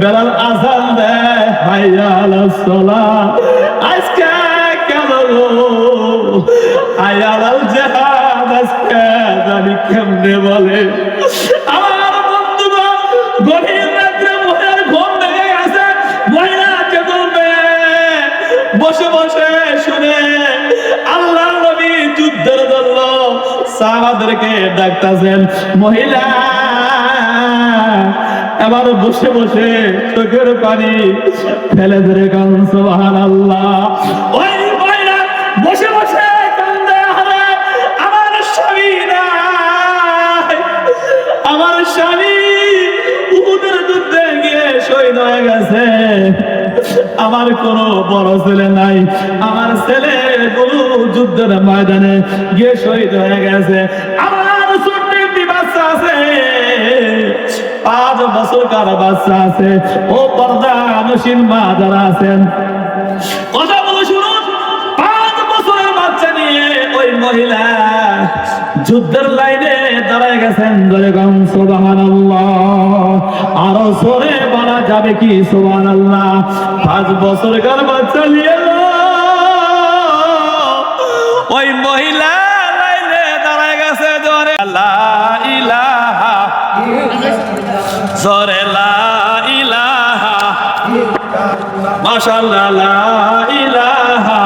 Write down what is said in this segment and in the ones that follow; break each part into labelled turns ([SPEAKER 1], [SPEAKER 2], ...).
[SPEAKER 1] বেলাল আজান দেয় হাইয়াল সলা। আজকে কেন হাইয়াল জাহাদ আজকে জানি কেমনে বলে। আমার বন্ধুগণ, গভীর রাত্রে মহিলার ঘুম ভেঙে গেছে। মহিলা চেতনবে বসে বসে শুনে। আল্লাহ নবী যুদ্ধের জন্য সাহাবাদেরকে ডাকতেছেন, মহিলা। এবার বসে বসে চোখের পানি ফেলে ধরে কান সোহান আল্লাহ বসে আমার যুদ্ধে গিয়ে হয়ে গেছে। আমার কোনো বড় ছেলে নাই। আমার ছেলে গুলো যুদ্ধের ময়দানে গিয়ে শহীদ হয়ে গেছে। আমার ছোট্ট আছে। পাঁচ বছর কার বাচ্চা আছে। ও পর্দা নসীন মা যারা আছেন। কথা বলে শুনুন। পাঁচ বছরের বাচ্চা নিয়ে ওই মহিলা যুদ্ধের লাইনে দাঁড়ায় গেছেন গম আরও সরে বলা যাবে কি সোবাহান আল্লাহ পাঁচ বছর কার বাচ্চা নিয়ে ওই মহিলা জরে লা ইলাহা। মাশাআল্লাহ লা ইলাহা।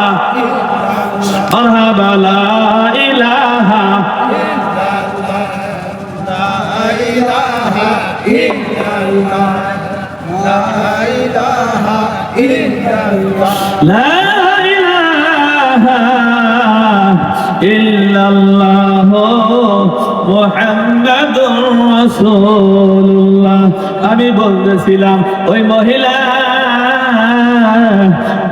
[SPEAKER 1] মারহাবা লা ইলাহা। লা ইলাহা ইল্লাল্লাহ। আমি বলতেছিলাম, ওই মহিলা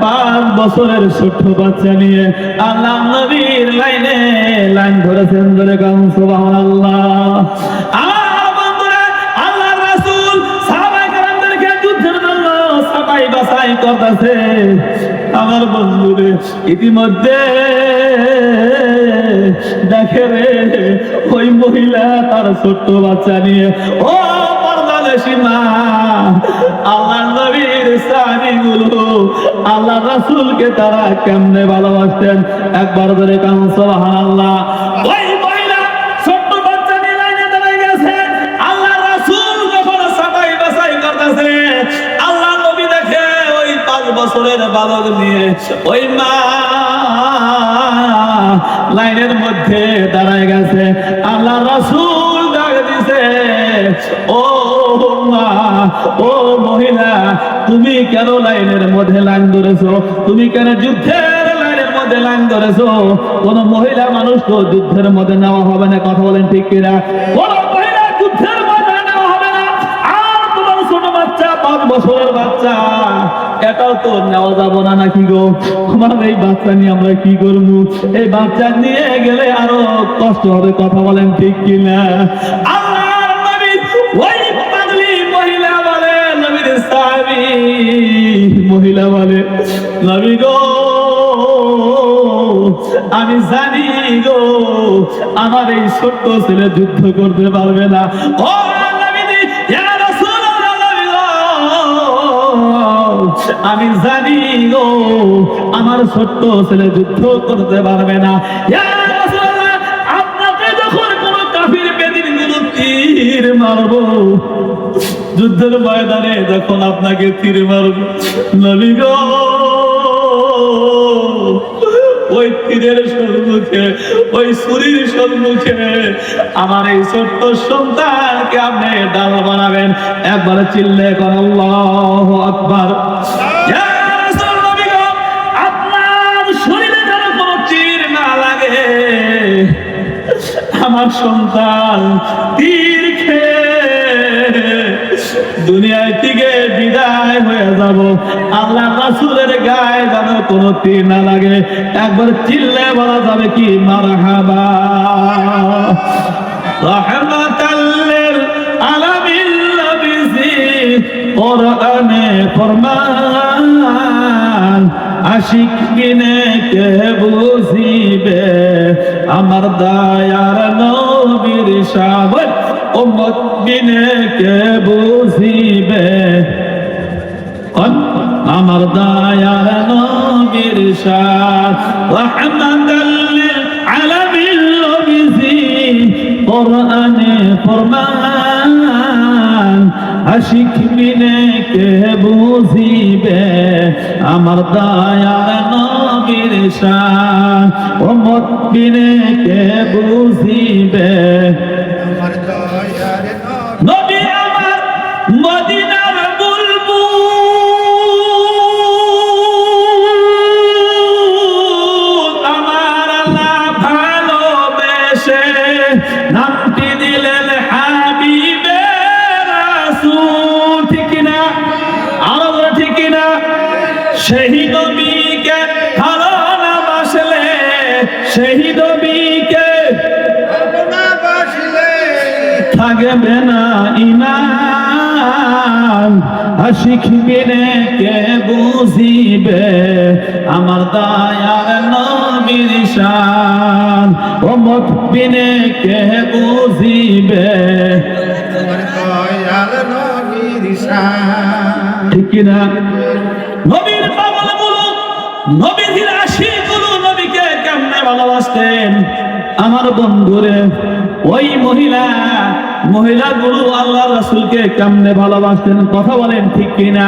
[SPEAKER 1] পাঁচ বছরের ছোট্ট বাচ্চা নিয়ে আল্লাহ নবীর লাইনে লাইন ধরেছেন ধরে গান, সুবহানাল্লাহ। আমার বন্ধুরে ইতিমধ্যে দেখে রে, ওই মহিলা তার ছোট্ট বাচ্চা নিয়ে, ও মা আল্লাহ নবীর সাহাবীগুলো আল্লাহ রাসূলকে তারা কেমনে ভালোবাসতেন? একবার ধরে ওই মহিলা ছোট্ট বাচ্চা নিয়ে লাইনে গেছে। আল্লাহ রাসূল যখন করতেছে আল্লাহ নবী দেখে ওই পাঁচ বছরের বালক নিয়ে, ওই মা লাইনের মধ্যে দাঁড়ায় গেছে। আল্লাহ রাসূল দিছে, ও ও মহিলা, তুমি কেন লাইনের মধ্যে লাইন ধরেছো? তুমি কেন মহিলা মানুষ তো যুদ্ধের মধ্যে নেওয়া হবে না, কথা বলেন ঠিক যুদ্ধের বাচ্চা, পাঁচ বছরের বাচ্চা এটাও তো নেওয়া না নাকি গো? এই বাচ্চা নিয়ে আমরা কি এই বাচ্চা নিয়ে গেলে আরও কষ্ট হবে, কথা বলেন ঠিক কিনা? মহিলা বলে নবী গো, আমি জানি গো, আমার এই ছোট্ট ছেলে যুদ্ধ করতে পারবে না। আমি জানি গো, আমার ছোট্ট ছেলে যুদ্ধ করতে পারবে না। আপনাকে যখন কোন কাফির বেদিন তীর মারবো, যুদ্ধের ময়দানে যখন আপনাকে তীর মারব, নবী গো ওই তীরের সম্মুখে, ওই সুরির সম্মুখে আমার এই ছোট্ট সন্তানকে আপনি বানাবেন। একবার চিল্লে আমার সন্তান তীর খেয়ে দুনিয়ায় থেকে বিদায় হয়ে যাব। আল্লাহ রাসূলের গায়ে যেন কোনো তীর না লাগে। একবার চিল্লে বলা যাবে কি, মারহাবা। রহমাতাল্লিল আলামিন নবীজি কোরআনে ফরমান, আশিক বিনে কে বুঝিবে, আমার দায়ার নবীর শাবত উম্মত বিনে কে বুঝিবে আমার দায়ার নবীর শাহ রহমাতাল্লিল আলামিন নবীজি কোরআনে ফরমান, আশিক বিনে কে বুঝিবে আমার দায়ার নবীর শান উম্মত বিনে কে বুঝিবে সেই নবীকে ভালো না বাসলে সেই নবীকে থাকবে না ইমান। আশিক বিনে কে বুঝিবে আমার দায়ার নবীর শান? ও মত বিনে কে বুঝিবে?
[SPEAKER 2] দয়ার নবীর শান
[SPEAKER 1] ঠিক কিনা? নবীর পাগলগুলো নবীর আশিকগুলো নবীকে কেমনে ভালোবাসতেন? আমার বন্ধুরে, ওই মহিলা, মহিলাগুলো আল্লাহ রাসুলকে কেমনে ভালোবাসতেন? কথা বলেন ঠিক কিনা?